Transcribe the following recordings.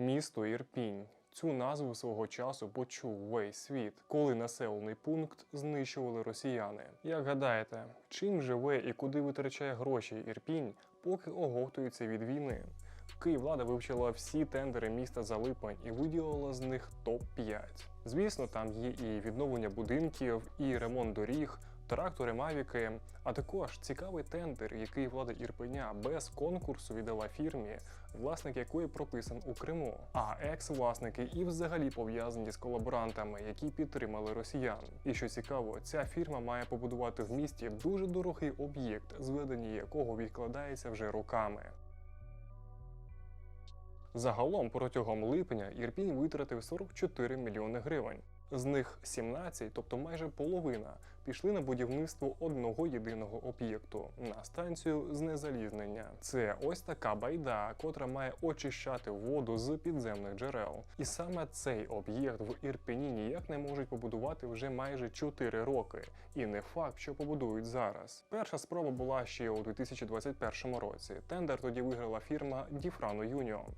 Місто Ірпінь. Цю назву свого часу почув весь світ, коли населений пункт знищували росіяни. Як гадаєте, чим живе і куди витрачає гроші Ірпінь, поки оговтується від війни? Київлада вивчила всі тендери міста за липень і виділила з них топ-5. Звісно, там є і відновлення будинків, і ремонт доріг, трактори Мавіки, а також цікавий тендер, який влада Ірпеня без конкурсу віддала фірмі, власник якої прописан у Криму. А екс-власники і взагалі пов'язані з колаборантами, які підтримали росіян. І що цікаво, ця фірма має побудувати в місті дуже дорогий об'єкт, зведення якого відкладається вже роками. Загалом протягом липня Ірпінь витратив 44 мільйони гривень. З них 17, тобто майже половина, пішли на будівництво одного єдиного об'єкту на станцію знезалізнення. Це ось така байда, котра має очищати воду з підземних джерел. І саме цей об'єкт в Ірпені ніяк не можуть побудувати вже майже 4 роки. І не факт, що побудують зараз. Перша спроба була ще у 2021 році. Тендер тоді виграла фірма Діфрано Юніон.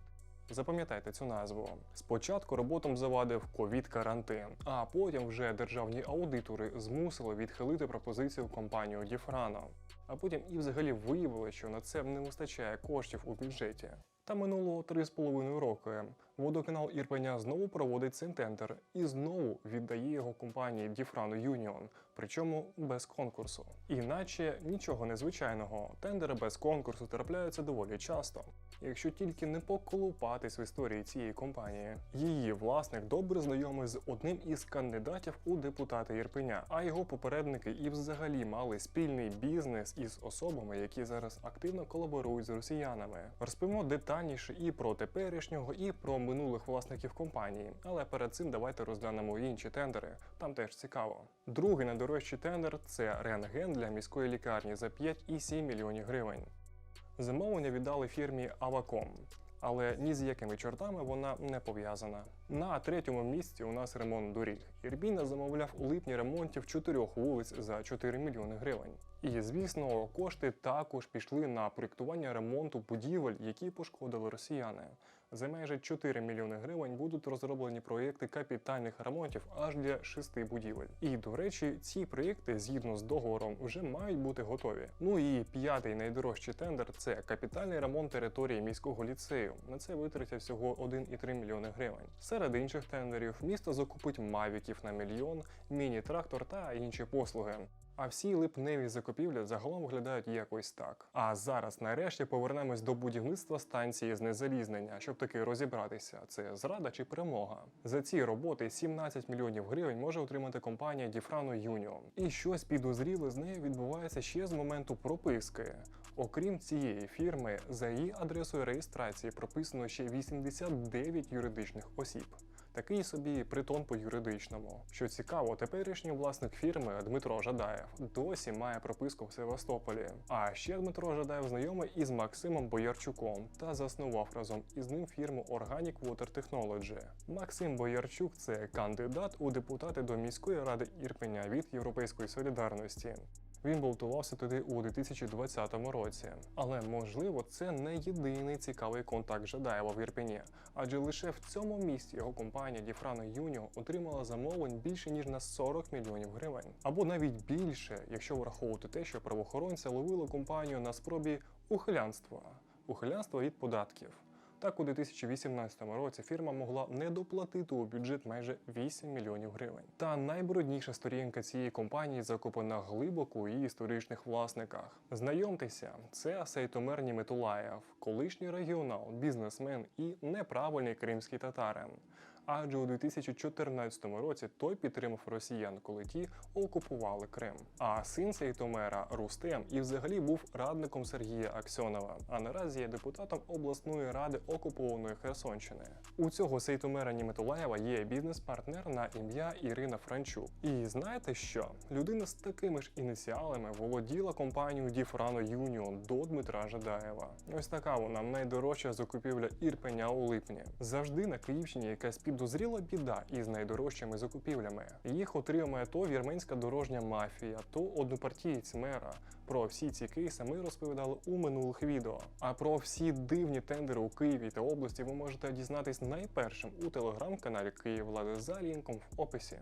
Запам'ятайте цю назву. Спочатку роботам завадив ковід-карантин, а потім вже державні аудитори змусили відхилити пропозицію компанію Діфрано. А потім і взагалі виявили, що на це не вистачає коштів у бюджеті. Та минуло 3,5 роки. Водоканал Ірпеня знову проводить цей тендер і знову віддає його компанії Діфрано Юніон, причому без конкурсу. Іначе нічого незвичайного. Тендери без конкурсу трапляються доволі часто, якщо тільки не поколупатись в історії цієї компанії. Її власник добре знайомий з одним із кандидатів у депутати Ірпеня, а його попередники і взагалі мали спільний бізнес із особами, які зараз активно колаборують з росіянами. Розповімо детальніше і про теперішнього, і про минулих власників компанії. Але перед цим давайте розглянемо інші тендери. Там теж цікаво. Другий найдорожчий тендер це рентген для міської лікарні за 5,7 мільйонів гривень. Замовлення віддали фірмі Avacom, але ні з якими чортами вона не пов'язана. На третьому місці у нас ремонт доріг. Ірбіна замовляв у липні ремонтів чотирьох вулиць за 4 мільйони гривень. І звісно, кошти також пішли на проєктування ремонту будівель, які пошкодили росіяни. За майже 4 мільйони гривень будуть розроблені проєкти капітальних ремонтів аж для шести будівель. І до речі, ці проєкти згідно з договором вже мають бути готові. Ну і п'ятий найдорожчий тендер це капітальний ремонт території міського ліцею. На це витратять всього 1,3 мільйони гривень. Серед інших тендерів місто закупить мавіків на мільйон, міні-трактор та інші послуги. А всі липневі закупівлі загалом виглядають якось так. А зараз, нарешті, повернемось до будівництва станції знезалізнення, щоб таки розібратися, це зрада чи перемога. За ці роботи 17 мільйонів гривень може отримати компанія Діфрано Юніон. І щось підозріле з нею відбувається ще з моменту прописки. Окрім цієї фірми, за її адресою реєстрації прописано ще 89 юридичних осіб. Такий собі притон по юридичному. Що цікаво, теперішній власник фірми Дмитро Жадаєв досі має прописку в Севастополі. А ще Дмитро Жадаєв знайомий із Максимом Боярчуком та заснував разом із ним фірму Organic Water Technology. Максим Боярчук це кандидат у депутати до міської ради Ірпеня від Європейської солідарності. Він балотувався туди у 2020 році. Але можливо, це не єдиний цікавий контакт Жадаєва в Ірпені, адже лише в цьому місті його компанія Діфрано Юніо отримала замовлень більше ніж на 40 мільйонів гривень, або навіть більше, якщо враховувати те, що правоохоронця ловили компанію на спробі ухилянства, ухилянства від податків. Так, у 2018 році фірма могла не доплатити у бюджет майже 8 мільйонів гривень. Та найбрудніша сторінка цієї компанії закопана глибоко у її історичних власниках. Знайомтеся, це Сейтомер Німитулаєв, колишній регіонал, бізнесмен і неправильний кримський татарин. Адже у 2014 році той підтримав росіян, коли ті окупували Крим. А син Сейтомера Рустем і взагалі був радником Сергія Аксьонова, а наразі є депутатом обласної ради окупованої Херсонщини. У цього Сейтомера Німитулаєва є бізнес-партнер на ім'я Ірина Франчук. І знаєте що? Людина з такими ж ініціалами володіла компанією Діфрано Юніон до Дмитра Жадаєва. Ось така вона найдорожча закупівля Ірпеня у липні. Завжди на Київщині якась підозріла біда із найдорожчими закупівлями. Їх отримує то вірменська дорожня мафія, то однопартієць мера. Про всі ці кейси ми розповідали у минулих відео. А про всі дивні тендери у Києві та області ви можете дізнатись найпершим у телеграм-каналі Київ Влади за лінком в описі.